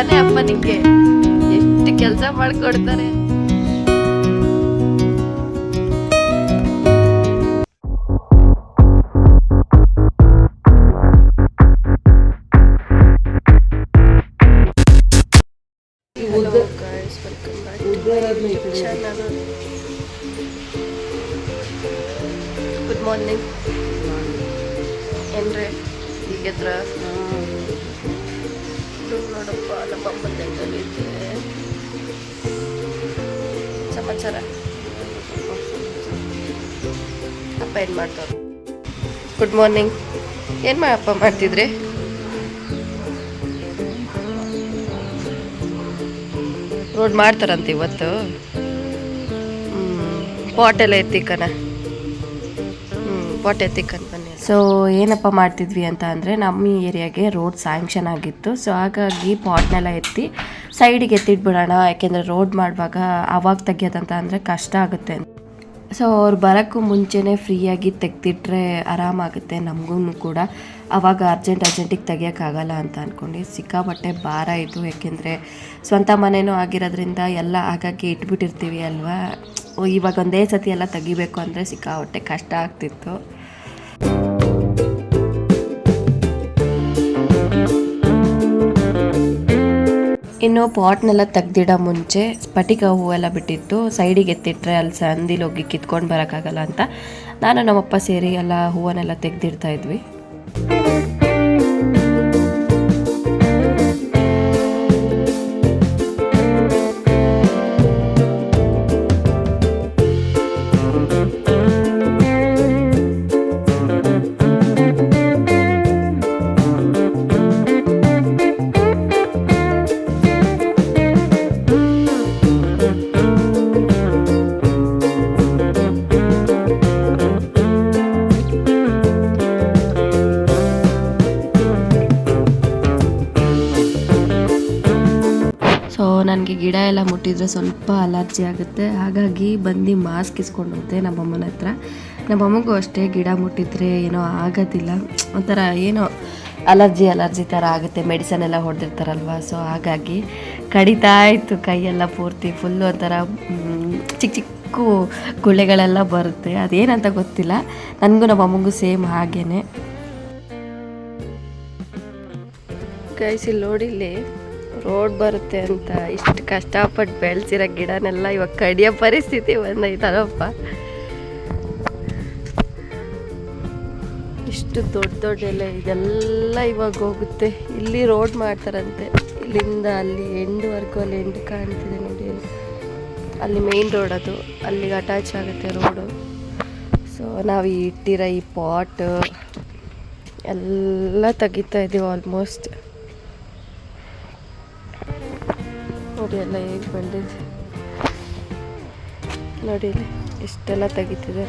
ತಾನೇ ಅಪ್ಪ ನಿಂಗೆ ಎಷ್ಟು ಕೆಲಸ ಮಾಡ್ಕೊಡ್ತಾರೆ Hello guys, welcome back to my YouTube channel. Good morning ಏನ್ರಿ ಹೀಗೆದ್ರ ನೋಡಪ್ಪ, ನಮ್ಮ ಅಪ್ಪನ ಸಮಾಚಾರ? ಅಪ್ಪ ಏನು ಮಾಡ್ತಾರೆ ಗುಡ್ ಮಾರ್ನಿಂಗ್ ಏನು ಮಾ ಅಪ್ಪ ಮಾಡ್ತಿದ್ರಿ? ರೋಡ್ ಮಾಡ್ತಾರಂತ ಇವತ್ತು. ಪಾಟ್ ಎಲ್ಲ ಎತ್ತಿಕ್ಕನ ಹ್ಞೂ ಪಾಟ್ ಎತ್ತಿಕ್ಕನ್ ಬನ್ನಿ. ಸೊ ಏನಪ್ಪ ಮಾಡ್ತಿದ್ವಿ ಅಂತ ಅಂದರೆ ನಮ್ಮ ಏರಿಯಾಗೆ ರೋಡ್ ಸ್ಯಾಂಕ್ಷನ್ ಆಗಿತ್ತು. ಸೊ ಹಾಗಾಗಿ ಪಾಟ್ನೆಲ್ಲ ಎತ್ತಿ ಸೈಡಿಗೆ ಎತ್ತಿಟ್ಬಿಡೋಣ. ಯಾಕೆಂದರೆ ರೋಡ್ ಮಾಡುವಾಗ ಆವಾಗ ತೆಗಿಯೋದಂತ ಅಂದರೆ ಕಷ್ಟ ಆಗುತ್ತೆ ಸೊ ಅವ್ರು ಬರೋಕ್ಕೂ ಮುಂಚೆನೇ ಫ್ರೀಯಾಗಿ ತೆಗ್ದಿಟ್ರೆ ಆರಾಮಾಗುತ್ತೆ ನಮಗೂ ಕೂಡ. ಅವಾಗ ಅರ್ಜೆಂಟ್ ಅರ್ಜೆಂಟಿಗೆ ತೆಗಿಯೋಕ್ಕಾಗಲ್ಲ ಅಂತ ಅಂದ್ಕೊಂಡು ಸಿಕ್ಕಾಪಟ್ಟೆ ಭಾರ ಇದು. ಯಾಕೆಂದರೆ ಸ್ವಂತ ಮನೆಯೂ ಆಗಿರೋದ್ರಿಂದ ಎಲ್ಲ ಹಾಗಾಗಿ ಇಟ್ಬಿಟ್ಟಿರ್ತೀವಿ ಅಲ್ವಾ? ಇವಾಗ ಒಂದೇ ಸತಿ ಎಲ್ಲ ತೆಗಿಬೇಕು ಅಂದರೆ ಸಿಕ್ಕಾಪಟ್ಟೆ ಕಷ್ಟ ಆಗ್ತಿತ್ತು. ಇನ್ನು ಪಾಟ್ನೆಲ್ಲ ತೆಗ್ದಿಡೋ ಮುಂಚೆ ಸ್ಫಟಿಕ ಹೂವೆಲ್ಲ ಬಿಟ್ಟಿತ್ತು. ಸೈಡಿಗೆ ಎತ್ತಿಟ್ರೆ ಅಲ್ಲಿ ಸಂದಿಲೋಗಿ ಹೋಗಿ ಕಿತ್ಕೊಂಡು ಬರೋಕ್ಕಾಗಲ್ಲ ಅಂತ. ನಾನು ನಮ್ಮಪ್ಪ ಸೇರಿ ಎಲ್ಲ ಹೂವನ್ನೆಲ್ಲ ತೆಗ್ದಿಡ್ತಾ ಇದ್ವಿ. ಗಿಡ ಎಲ್ಲ ಮುಟ್ಟಿದ್ರೆ ಸ್ವಲ್ಪ ಅಲರ್ಜಿ ಆಗುತ್ತೆ. ಹಾಗಾಗಿ ಬಂದು ಮಾಸ್ಕ್ ಇಸ್ಕೊಂಡು ಹೋದೆ ನಮ್ಮಮ್ಮನ ಹತ್ರ. ನಮ್ಮಮ್ಮಗೂ ಅಷ್ಟೇ ಗಿಡ ಮುಟ್ಟಿದ್ರೆ ಏನೋ ಆಗೋದಿಲ್ಲ. ಒಂಥರ ಏನೋ ಅಲರ್ಜಿ ಅಲರ್ಜಿ ಥರ ಆಗುತ್ತೆ. ಮೆಡಿಸನ್ ಎಲ್ಲ ಹೊಡೆದಿರ್ತಾರಲ್ವ? ಸೊ ಹಾಗಾಗಿ ಕಡಿತಾ ಇತ್ತು ಕೈಯೆಲ್ಲ ಪೂರ್ತಿ ಫುಲ್ಲು ಒಂಥರ ಚಿಕ್ಕ ಚಿಕ್ಕ ಗುಳ್ಳೆಗಳೆಲ್ಲ ಬರುತ್ತೆ. ಅದೇನಂತ ಗೊತ್ತಿಲ್ಲ. ನನಗೂ ನಮ್ಮ ಅಮ್ಮಗೂ ಸೇಮ್ ಹಾಗೇನೆ. ಗೈಸ್ ಇಲ್ಲಿ ರೋಡ್ ಬರುತ್ತೆ ಅಂತ ಇಷ್ಟು ಕಷ್ಟಪಟ್ಟು ಬೆಳೆಸಿರೋ ಗಿಡನೆಲ್ಲ ಇವಾಗ ಕಡಿಯೋ ಪರಿಸ್ಥಿತಿ ಬಂದೈತಲ್ಲಪ್ಪ. ಇಷ್ಟು ದೊಡ್ಡ ದೊಡ್ಡ ಎಲೆ ಇದೆಲ್ಲ ಇವಾಗ ಹೋಗುತ್ತೆ. ಇಲ್ಲಿ ರೋಡ್ ಮಾಡ್ತಾರಂತೆ. ಇಲ್ಲಿಂದ ಅಲ್ಲಿ ಎಂಡ್ವರೆಗೂ ಅಲ್ಲಿ ಎಂಡ್ ಕಾಣ್ತಿದೆ ನೋಡಿ. ಅಲ್ಲಿ. ಮೇನ್ ರೋಡ್ ಅದು. ಅಲ್ಲಿಗೆ ಅಟ್ಯಾಚ್ ಆಗುತ್ತೆ ರೋಡು. ಸೊ ನಾವು ಇಟ್ಟಿರೋ ಈ ಪಾಟ್ ಎಲ್ಲ ತೆಗಿತಾ ಇದ್ದೀವಿ ಆಲ್ಮೋಸ್ಟ್ ನೋಡಿ ಎಲ್ಲ ಹೇಗೆ ಬೆಳೆದಿದೆ ನೋಡಿ ಇಲ್ಲಿ ಇಷ್ಟೆಲ್ಲ ತೆಗಿತಿದೆ.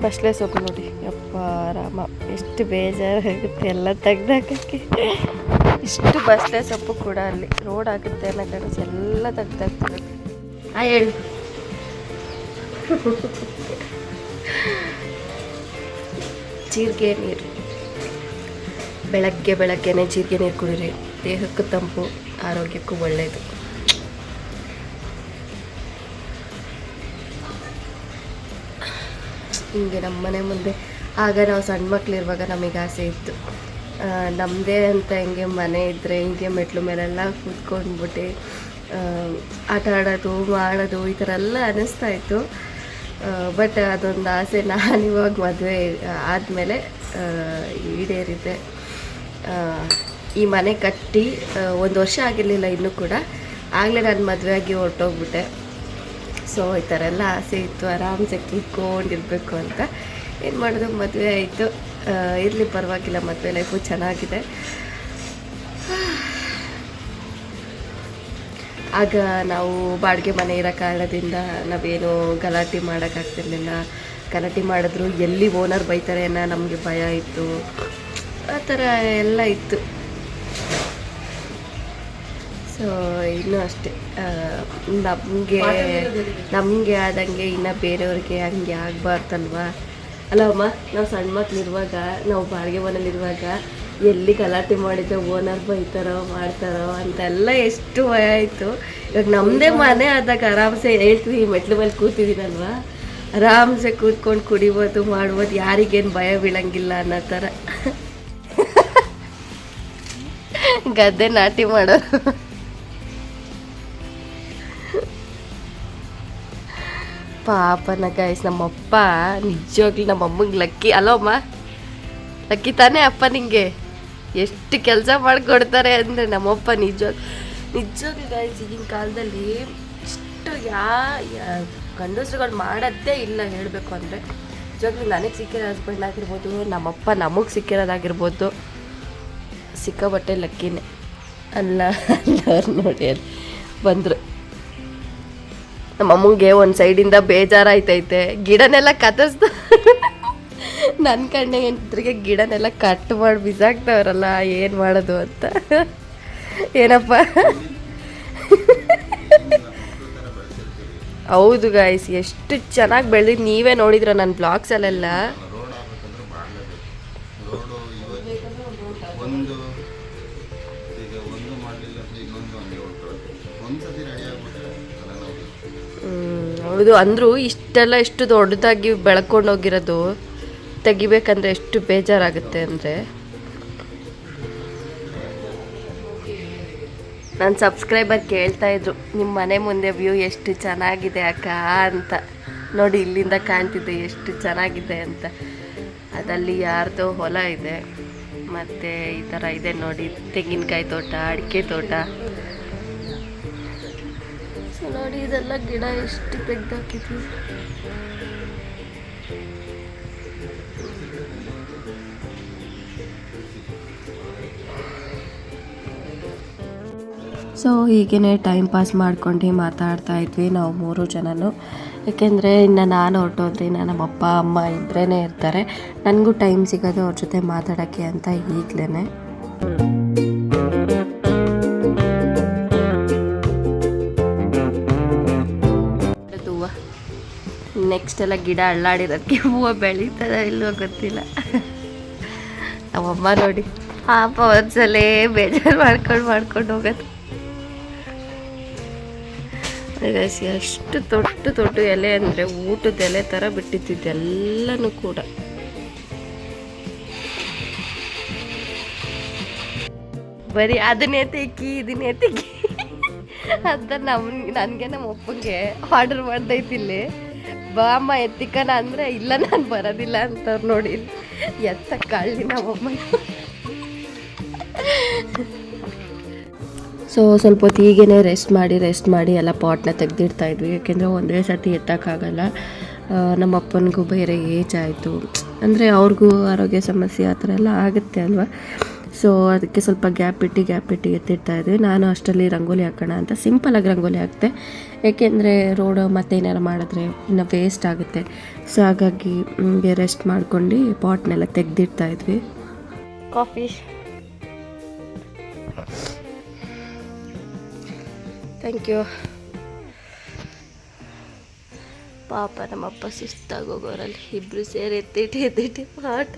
ಬಸ್ಲೆ ಸೊಪ್ಪು ನೋಡಿ. ಯಪ್ಪ ರಾಮ ಎಷ್ಟು ಬೇಜಾರಾಗುತ್ತೆ ಎಲ್ಲ ತೆಗ್ದಾಕಕ್ಕೆ. ಇಷ್ಟು ಬಸ್ಲೆ ಸೊಪ್ಪು ಕೂಡ ಅಲ್ಲಿ ರೋಡ್ ಆಗುತ್ತೆ ಅನ್ನೋ ಕನಸು ಎಲ್ಲ ತೆಗ್ದಾಕ್ತಿದೆ ಆ ಹೇಳು. ಜೀರಿಗೆ ನೀರು. ಬೆಳಗ್ಗೆ ಬೆಳಗ್ಗೆನೆ ಜೀರಿಗೆ ನೀರು ಕುಡಿರಿ. ದೇಹಕ್ಕೂ ತಂಪು ಆರೋಗ್ಯಕ್ಕೂ ಒಳ್ಳೆಯದು ಹಿಂಗೆ ನಮ್ಮ ಮನೆ ಮುಂದೆ ಆಗ ನಾವು ಸಣ್ಣ ಮಕ್ಕಳಿರುವಾಗ ನಮಗೆ ಆಸೆ ಇತ್ತು. ನಮ್ಮದೇ ಅಂತ ಹಿಂಗೆ ಮನೆ ಇದ್ದರೆ ಹಿಂಗೆ ಮೆಟ್ಲು ಮೇಲೆಲ್ಲ ಕೂತ್ಕೊಂಡ್ಬಿಟ್ಟು ಆಟ ಆಡೋದು ಮಾಡೋದು ಈ ಥರ ಎಲ್ಲ ಅನ್ನಿಸ್ತಾ ಇತ್ತು. ಬಟ್ ಅದೊಂದು ಆಸೆ ನಾನು ಇವಾಗ ಮದುವೆ ಆದಮೇಲೆ ಈಡೇರಿದೆ. ಆ, ಈ ಮನೆ ಕಟ್ಟಿ ಒಂದು ವರ್ಷ ಆಗಿರಲಿಲ್ಲ ಇನ್ನೂ ಕೂಡ. ಆಗಲೇ ನಾನು ಮದುವೆಯಾಗಿ ಹೊರಟೋಗ್ಬಿಟ್ಟೆ. ಸೊ ಈ ಥರ ಎಲ್ಲ ಆಸೆ ಇತ್ತು. ಆರಾಮ್ಸೆ ಕೂತ್ಕೊಂಡಿರಬೇಕು ಅಂತ. ಏನು ಮಾಡೋದು? ಮದುವೆ ಆಯಿತು. ಇರಲಿ, ಪರವಾಗಿಲ್ಲ. ಮದುವೆ ಲೈಫು ಚೆನ್ನಾಗಿದೆ. ಆಗ ನಾವು ಬಾಡಿಗೆ ಮನೆ ಇರೋ ಕಾರಣದಿಂದ ನಾವೇನು ಗಲಾಟೆ ಮಾಡೋಕ್ಕಾಗ್ತಿರ್ಲಿಲ್ಲ ಗಲಾಟೆ ಮಾಡಿದ್ರು ಎಲ್ಲಿ ಓನರ್ ಬೈತಾರೆ ಅನ್ನೋ ನಮಗೆ ಭಯ ಇತ್ತು. ಆ ಥರ ಎಲ್ಲ ಇತ್ತು. ಸೊ ಇನ್ನೂ ಅಷ್ಟೇ. ನಮಗೆ ನಮಗೆ ಆದಂಗೆ ಇನ್ನು ಬೇರೆಯವ್ರಿಗೆ ಹಂಗೆ ಆಗಬಾರ್ದಲ್ವಾ? ಅಲ್ಲ ಅಮ್ಮ, ನಾವು ಸಣ್ಣ ಮಕ್ಳಿರುವಾಗ, ನಾವು ಬಾಡಿಗೆ ಮನೇಲಿರುವಾಗ ಎಲ್ಲಿ ಗಲಾಟೆ ಮಾಡಿದ್ದೆ ಓನರ್ ಬೈತಾರೋ, ಮಾಡ್ತಾರೋ ಅಂತೆಲ್ಲ ಎಷ್ಟು ಭಯ ಆಯಿತು. ಇವಾಗ ನಮ್ಮದೇ ಮನೆ ಆದಾಗ ಆರಾಮ್ಸೆ ಹೇಳ್ತೀವಿ ಮೆಟ್ಲು ಮೇಲೆ ಕೂತಿದ್ದೀನಲ್ವಾ? ಆರಾಮ್ಸೆ ಕೂತ್ಕೊಂಡು ಕುಡಿಬೋದು, ಮಾಡ್ಬೋದು, ಯಾರಿಗೇನು ಭಯ ಬೀಳಂಗಿಲ್ಲ ಅನ್ನೋ ಥರ. ಗದ್ದೆ ನಾಟಿ ಮಾಡೋ. ಪಾಪನ ಗಾಯ್ಸ್ ನಮ್ಮಪ್ಪ ನಿಜವಾಗ್ಲೂ ನಮ್ಮ ಅಮ್ಮಂಗೆ ಲಕ್ಕಿ ಅಲೋ ಅಮ್ಮ ಲಕ್ಕಿ ತಾನೇ ಅಪ್ಪ ನಿಂಗೆ? ಎಷ್ಟು ಕೆಲಸ ಮಾಡಿಕೊಡ್ತಾರೆ ಅಂದರೆ ನಮ್ಮಪ್ಪ ನಿಜವಾಗ, ನಿಜವಾಗ್ಲೂ ಗಾಯ್ಸ್ ಈಗಿನ ಕಾಲದಲ್ಲಿ ಇಷ್ಟು ಯಾ- ಗಂಡಸ್ರುಗಳು ಮಾಡೋದೇ ಇಲ್ಲ ಹೇಳಬೇಕು ಅಂದರೆ. ನಿಜವಾಗ್ಲೂ ನನಗೆ ಸಿಕ್ಕಿರೋ ಹಸ್ಬೆಂಡ್ ಆಗಿರ್ಬೋದು, ನಮ್ಮಪ್ಪ ನಮಗೆ ಸಿಕ್ಕಿರೋದಾಗಿರ್ಬೋದು ಸಿಕ್ಕಾಬಟ್ಟೆ ಲಕ್ಕಿನೇ. ಅಲ್ಲ ಅಲ್ಲವ್ರು ನೋಡಿ ಅಲ್ಲಿ ಬಂದರು. ನಮ್ಮ ಅಮ್ಮಂಗೆ ಒಂದು ಸೈಡಿಂದ ಬೇಜಾರಾಯ್ತೈತೆ. ಗಿಡನೆಲ್ಲ ಕತ್ತರಿಸ್ದ ನನ್ನ ಕಣ್ಣೆ ಎಂಟ್ರಿಗೆ ಗಿಡನೆಲ್ಲ ಕಟ್ ಮಾಡಿ ಬಿಸಾಕ್ತವ್ರಲ್ಲ ಏನು ಮಾಡೋದು ಅಂತ. ಏನಪ್ಪ? ಹೌದು ಗಾಯ್ಸ್ ಎಷ್ಟು ಚೆನ್ನಾಗಿ ಬೆಳೆದಿದ್ದು ನೀವೇ ನೋಡಿದ್ರ ನನ್ನ ಬ್ಲಾಗ್ಸಲ್ಲೆಲ್ಲ ಹೌದು, ಅಂದರೂ ಇಷ್ಟೆಲ್ಲ ಎಷ್ಟು ದೊಡ್ಡದಾಗಿ ಬೆಳ್ಕೊಂಡು ಹೋಗಿರೋದು ತೆಗಿಬೇಕಂದ್ರೆ ಎಷ್ಟು ಬೇಜಾರಾಗುತ್ತೆ ಅಂದರೆ. ನನ್ನ ಸಬ್ಸ್ಕ್ರೈಬರ್ ಕೇಳ್ತಾ ಇದ್ರು ನಿಮ್ಮ ಮನೆ ಮುಂದೆ ವ್ಯೂ ಎಷ್ಟು ಚೆನ್ನಾಗಿದೆ ಅಕ್ಕ ಅಂತ. ನೋಡಿ, ಇಲ್ಲಿಂದ ಕಾಣ್ತಿದ್ದೆ ಎಷ್ಟು ಚೆನ್ನಾಗಿದೆ ಅಂತ. ಅದಲ್ಲಿ ಯಾರ್ದೋ ಹೊಲ ಇದೆ, ಮತ್ತು ಈ ಥರ ಇದೆ ನೋಡಿ, ತೆಂಗಿನಕಾಯಿ ತೋಟ, ಅಡಿಕೆ ತೋಟ. ನೋಡಿ, ಇದೆಲ್ಲ ಗಿಡ ಎಷ್ಟು ತೆಗ್ದಾಕಿದ್ವಿ. ಸೊ ಹೀಗೇ ಟೈಮ್ ಪಾಸ್ ಮಾಡ್ಕೊಂಡು ಮಾತಾಡ್ತಾ ಇದ್ವಿ ನಾವು ಮೂರು ಜನನು. ಏಕೆಂದರೆ ಇನ್ನು ನಾನು ಹೊರಟೋದ್ರೆ ನಮ್ಮ ಅಪ್ಪ ಅಮ್ಮ ಇಬ್ಬರೇ ಇರ್ತಾರೆ. ನನಗೂ ಟೈಮ್ ಸಿಗೋದು ಅವ್ರ ಜೊತೆ ಮಾತಾಡೋಕ್ಕೆ ಅಂತ ಈಗಲೇ ನೆಕ್ಸ್ಟ್ ಎಲ್ಲ ಗಿಡ ಅಳ್ಳಾಡಿರೋದಕ್ಕೆ ಹೂವು ಬೆಳೀತದ ಇಲ್ಲವೋ ಗೊತ್ತಿಲ್ಲ. ನಮ್ಮಮ್ಮ ನೋಡಿ, ಪಾಪ ಒಂದ್ಸಲೇ ಬೇಜಾರು ಮಾಡ್ಕೊಂಡು ಮಾಡ್ಕೊಂಡು ಹೋಗೋದು ಅಷ್ಟು ತೊಟ್ಟು ತೊಟ್ಟು ಎಲೆ ಅಂದರೆ ಊಟದ ಎಲೆ ಥರ ಬಿಟ್ಟಿದ್ದಿದ್ದು ಎಲ್ಲನೂ ಕೂಡ. ಬರೀ ಅದನ್ನೇ ತೆಕ್ಕಿ, ಇದನ್ನೇ ತೆಕ್ಕಿ ಅಂತ ನಮ್ಮ ನನಗೆ ನಮ್ಮ ಅಪ್ಪಂಗೆ ಆರ್ಡರ್ ಮಾಡ್ದೈತಿ ಇಲ್ಲಿ ಬಾ ಅಮ್ಮ ಎತ್ತಿಕನ ಅಂದರೆ ಇಲ್ಲ, ನಾನು ಬರೋದಿಲ್ಲ ಅಂತವ್ರು ನೋಡಿ. ಎತ್ತ ಕಳ್ಳಿ ನಮ್ಮಮ್ಮ ಸೊ ಸ್ವಲ್ಪ ಹೊತ್ತು ಹೀಗೇ ರೆಸ್ಟ್ ಮಾಡಿ ರೆಸ್ಟ್ ಮಾಡಿ ಎಲ್ಲ ಪಾಟ್ನ ತೆಗ್ದಿಡ್ತಾ ಇದ್ವಿ. ಯಾಕೆಂದರೆ ಒಂದೇ ಸರ್ತಿ ಎತ್ತಕ್ಕಾಗಲ್ಲ. ನಮ್ಮ ಅಪ್ಪನಿಗೂ ಬೇರೆ ಏಜ್ ಆಯಿತು. ಅಂದರೆ ಅವ್ರಿಗೂ ಆರೋಗ್ಯ ಸಮಸ್ಯೆ ಆ ಥರ ಎಲ್ಲ ಆಗುತ್ತೆ ಅಲ್ವಾ? ಸೊ ಅದಕ್ಕೆ ಸ್ವಲ್ಪ ಗ್ಯಾಪ್ ಇಟ್ಟು ಗ್ಯಾಪ್ ಇಟ್ಟು ಎತ್ತಿಡ್ತಾ ನಾನು ಅಷ್ಟರಲ್ಲಿ ರಂಗೋಲಿ ಹಾಕೋಣ ಅಂತ ಸಿಂಪಲಾಗಿ ರಂಗೋಲಿ ಹಾಕ್ತೆ ಏಕೆಂದರೆ ರೋಡು ಮತ್ತೆ ಏನಾರು ಮಾಡಿದ್ರೆ ಇನ್ನು ವೇಸ್ಟ್ ಆಗುತ್ತೆ. ಸೊ ಹಾಗಾಗಿ ಹಿಂಗೆ ರೆಸ್ಟ್ ಮಾಡ್ಕೊಂಡು ಪಾಟ್ನೆಲ್ಲ ತೆಗೆದಿಡ್ತಾ ಇದ್ವಿ. ಕಾಫಿ ಥ್ಯಾಂಕ್ ಯು ಪಾಪ ನಮ್ಮಪ್ಪ ಸುಸ್ತಾಗಿ ಹೋಗೋರಲ್ಲಿ ಇಬ್ರು ಸೇರಿ ಎತ್ತಿಟ್ಟು ಎತ್ತಿಟ್ಟು ಪಾಠ.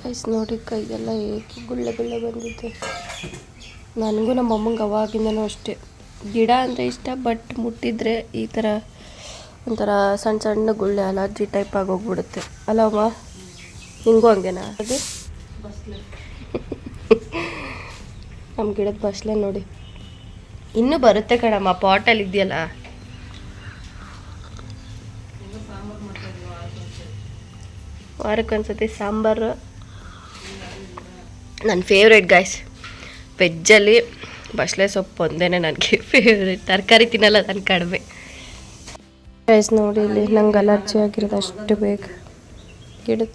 ಗೈಸ್ ನೋಡಿ ಕೈಗೆಲ್ಲ ಏಕೆ ಗುಳ್ಳೆ ಗುಳ್ಳೆ ಬಂದಿದೆ. ನನಗೂ ನಮ್ಮ ಅಮ್ಮಂಗೆ ಅವಾಗಿಂದನೂ ಅಷ್ಟೇ. ಗಿಡ ಅಂದರೆ ಇಷ್ಟ ಬಟ್ ಮುಟ್ಟಿದ್ರೆ ಈ ಥರ ಒಂಥರ ಸಣ್ಣ ಸಣ್ಣ ಗುಳ್ಳೆ ಅಲರ್ಜಿ ಟೈಪ್ ಆಗೋಗ್ಬಿಡುತ್ತೆ ಅಲ್ಲ ಅಮ್ಮ ನಿಂಗೂ ಹಂಗೇನಾ? ಅದು? ನಮ್ಮ ಗಿಡದ ಬಸ್ಲೆ ನೋಡಿ. ಇನ್ನೂ ಬರುತ್ತೆ ಕಣಮ್ಮ ಪಾಟಲ್ಲಿ ಇದೆಯಲ್ಲ? ವಾರಕ್ಕೊಂದ್ಸತಿ ಸಾಂಬಾರು. ನನ್ನ ಫೇವ್ರೆಟ್ ಗಾಯ್ಸ್ ವೆಜ್ಜಲ್ಲಿ ಬಸ್ಲೆ ಸೊಪ್ಪು ಒಂದೇ ನನಗೆ ಫೇವ್ರೆಟ್ ತರಕಾರಿ ತಿನ್ನಲ್ಲ ನಾನು ಕಡಿಮೆ. ಗೈಸ್ ನೋಡಿ ಇಲ್ಲಿ ನಂಗೆ ಅಲರ್ಜಿ ಆಗಿರೋದು ಅಷ್ಟು ಬೇಗ. ಗಿಡದ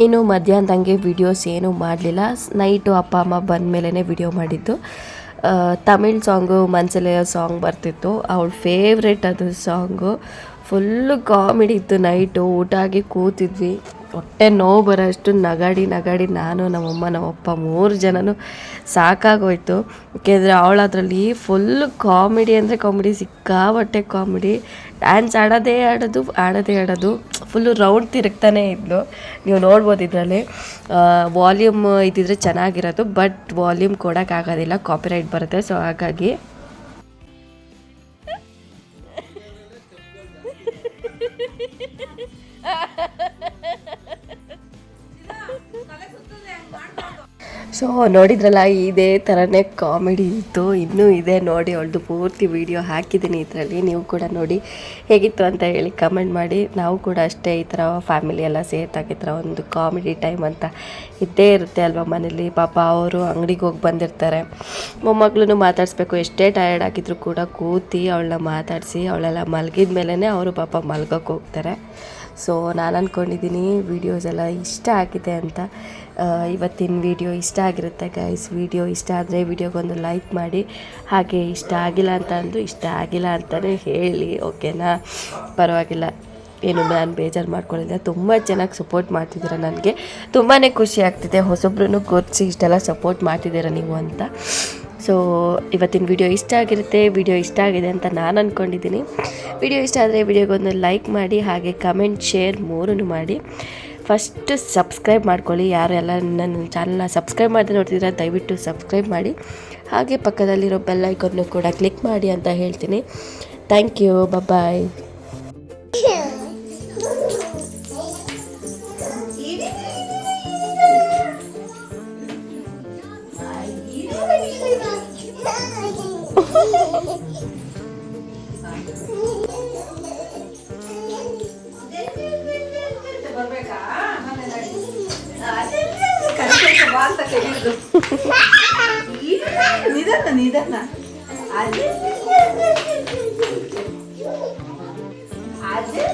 ಇನ್ನು ಮಧ್ಯಾಹ್ನದಂಗೆ ವಿಡಿಯೋಸ್ ಏನೂ ಮಾಡಲಿಲ್ಲ. ನೈಟು ಅಪ್ಪ, ಅಮ್ಮ ಬಂದ ಮೇಲೇ ವಿಡಿಯೋ ಮಾಡಿದ್ದು. ತಮಿಳ್ ಸಾಂಗು ಮನ್ಸಲೆಯ ಸಾಂಗ್ ಬರ್ತಿತ್ತು. ಅವಳ ಫೇವ್ರೆಟ್ ಅದು ಸಾಂಗು ಫುಲ್ಲು ಕಾಮಿಡಿ ಇತ್ತು ನೈಟು ಊಟ ಆಗಿ ಕೂತಿದ್ವಿ. ಹೊಟ್ಟೆ ನೋವು ಬರೋಷ್ಟು ನಗಾಡಿ ನಗಾಡಿ ನಾನು, ನಮ್ಮಮ್ಮ, ನಮ್ಮಪ್ಪ ಮೂರು ಜನನು ಸಾಕಾಗೋಯ್ತು. ಯಾಕೆಂದರೆ ಅವಳು ಅದರಲ್ಲಿ ಫುಲ್ ಕಾಮಿಡಿ ಅಂದರೆ ಕಾಮಿಡಿ ಸಿಕ್ಕಾಬಟ್ಟೆ ಕಾಮಿಡಿ ಡ್ಯಾನ್ಸ್ ಆಡೋದೇ ಆಡೋದು ಆಡೋದೇ ಆಡೋದು. ಫುಲ್ಲು ರೌಂಡ್ ತಿರುಗ್ತಾನೆ ಇದ್ಲು. ನೀವು ನೋಡ್ಬೋದು ಇದರಲ್ಲಿ. ವಾಲ್ಯೂಮ್ ಇದ್ದಿದ್ರೆ ಚೆನ್ನಾಗಿರೋದು ಬಟ್ ವಾಲ್ಯೂಮ್ ಕೊಡೋಕ್ಕಾಗೋದಿಲ್ಲ ಕಾಪಿರೈಟ್ ಬರುತ್ತೆ ಸೊ ಹಾಗಾಗಿ ಸೊ ನೋಡಿದ್ರಲ್ಲ, ಇದೇ ಥರನೇ ಕಾಮಿಡಿ ಇತ್ತು. ಇನ್ನೂ ಇದೆ ನೋಡಿ, ಅವಳದು ಪೂರ್ತಿ ವಿಡಿಯೋ ಹಾಕಿದ್ದೀನಿ ಇದರಲ್ಲಿ. ನೀವು ಕೂಡ ನೋಡಿ ಹೇಗಿತ್ತು ಅಂತ ಹೇಳಿ ಕಮೆಂಟ್ ಮಾಡಿ. ನಾವು ಕೂಡ ಅಷ್ಟೇ ಈ ಥರ ಫ್ಯಾಮಿಲಿ ಎಲ್ಲ ಸೇರ್ತಾಗ ಒಂದು ಕಾಮಿಡಿ ಟೈಮ್ ಅಂತ ಇದ್ದೇ ಇರುತ್ತೆ ಅಲ್ವಾ ಮನೇಲಿ. ಪಾಪ ಅವರು ಅಂಗಡಿಗೆ ಹೋಗಿ ಬಂದಿರ್ತಾರೆ. ಮೊಮ್ಮಗಳೂ ಮಾತಾಡಿಸ್ಬೇಕು. ಎಷ್ಟೇ ಟಯರ್ಡ್ ಆಗಿದ್ರು ಕೂಡ ಕೂತಿ ಅವಳನ್ನ ಮಾತಾಡಿಸಿ, ಅವಳೆಲ್ಲ ಮಲಗಿದ ಮೇಲೇ ಅವರು ಪಾಪ ಮಲ್ಗೋಕ್ಕೆ ಹೋಗ್ತಾರೆ. ಸೊ ನಾನು ಅಂದ್ಕೊಂಡಿದ್ದೀನಿ ವೀಡಿಯೋಸ್ ಎಲ್ಲ ಇಷ್ಟ ಆಗಿದೆ ಅಂತ. ಇವತ್ತಿನ ವಿಡಿಯೋ ಇಷ್ಟ ಆಗಿರುತ್ತೆ ಗೈಸ್ ವಿಡಿಯೋ ಇಷ್ಟ ಆದರೆ ವಿಡಿಯೋಗೊಂದು ಲೈಕ್ ಮಾಡಿ. ಹಾಗೆ ಇಷ್ಟ ಆಗಿಲ್ಲ ಅಂತ ಅಂದು ಇಷ್ಟ ಆಗಿಲ್ಲ ಅಂತಲೇ ಹೇಳಿ ಓಕೆನಾ ಪರವಾಗಿಲ್ಲ. ಏನು, ನಾನು ಬೇಜಾರು ಮಾಡ್ಕೊಳ್ಳಿಲ್ಲ ತುಂಬ ಚೆನ್ನಾಗಿ ಸಪೋರ್ಟ್ ಮಾಡ್ತಿದ್ದೀರ ನನಗೆ. ತುಂಬಾ ಖುಷಿ ಆಗ್ತಿದೆ. ಹೊಸೊಬ್ರು ಗುರುತಿಸಿ ಇಷ್ಟೆಲ್ಲ ಸಪೋರ್ಟ್ ಮಾಡ್ತಿದ್ದೀರಾ ನೀವು ಅಂತ. ಸೊ ಇವತ್ತಿನ ವಿಡಿಯೋ ಇಷ್ಟ ಆಗಿರುತ್ತೆ ವಿಡಿಯೋ ಇಷ್ಟ ಆಗಿದೆ ಅಂತ ನಾನು ಅಂದ್ಕೊಂಡಿದ್ದೀನಿ ವಿಡಿಯೋ ಇಷ್ಟ ಆದರೆ ವಿಡಿಯೋಗೊಂದು ಲೈಕ್ ಮಾಡಿ, ಹಾಗೆ ಕಮೆಂಟ್ ಶೇರ್ ಮೂರನ್ನು ಮಾಡಿ. ಫಸ್ಟ್ ಸಬ್ಸ್ಕ್ರೈಬ್ ಮಾಡ್ಕೊಳ್ಳಿ. ಯಾರೆಲ್ಲ ನನ್ನ ಚಾನಲ್ನ ಸಬ್ಸ್ಕ್ರೈಬ್ ಮಾಡದೆ ನೋಡ್ತಿದ್ರೆ ದಯವಿಟ್ಟು ಸಬ್ಸ್ಕ್ರೈಬ್ ಮಾಡಿ. ಹಾಗೆ ಪಕ್ಕದಲ್ಲಿರೋ ಬೆಲ್ ಐಕನ್ನು ಕೂಡ ಕ್ಲಿಕ್ ಮಾಡಿ ಅಂತ ಹೇಳ್ತೀನಿ. ಥ್ಯಾಂಕ್ ಯು ಬಾಯ್ ನಿಧಾನ ನಿಧಾನ. ಅದೇ ಅದೇ